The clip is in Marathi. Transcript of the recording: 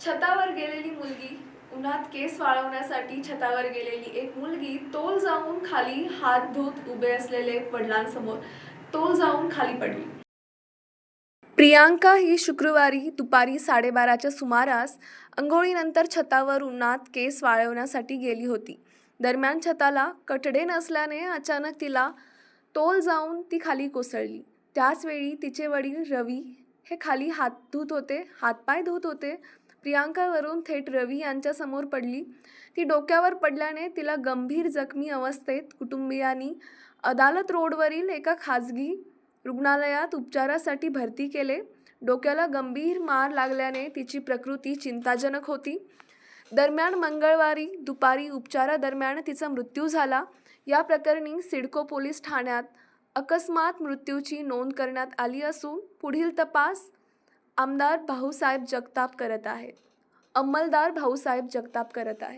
छतावर गेलेली मुलगी उन्हात केस वाळवण्यासाठी छतावर गेलेली एक मुलगी तोल जाऊन खाली हात धुत उभे असलेले वडिलांसमोर तोल जाऊन खाली पडली. प्रियांका ही शुक्रवारी दुपारी साडेबाराच्या सुमारास अंघोळीनंतर छतावर उन्हात केस वाळवण्यासाठी गेली होती. दरम्यान छताला कटडे नसल्याने अचानक तिला तोल जाऊन ती खाली कोसळली. त्याचवेळी तिचे वडील रवी हे खाली हात धुत होते हातपाय धुत होते प्रियांकावरून थेट रवी यांच्यासमोर पडली. ती डोक्यावर पडल्याने तिला गंभीर जखमी अवस्थेत कुटुंबियांनी अदालत रोडवरील एका खाजगी रुग्णालयात उपचारासाठी भरती केले. डोक्याला गंभीर मार लागल्याने तिची प्रकृती चिंताजनक होती. दरम्यान मंगळवारी दुपारी उपचारादरम्यान तिचा मृत्यू झाला. या प्रकरणी सिडको पोलीस ठाण्यात अकस्मात मृत्यूची नोंद करण्यात आली असून पुढील तपास आमदार भाऊसाहेब जगताप करत आहेत अंमलदार भाऊसाहेब जगताप करत आहे.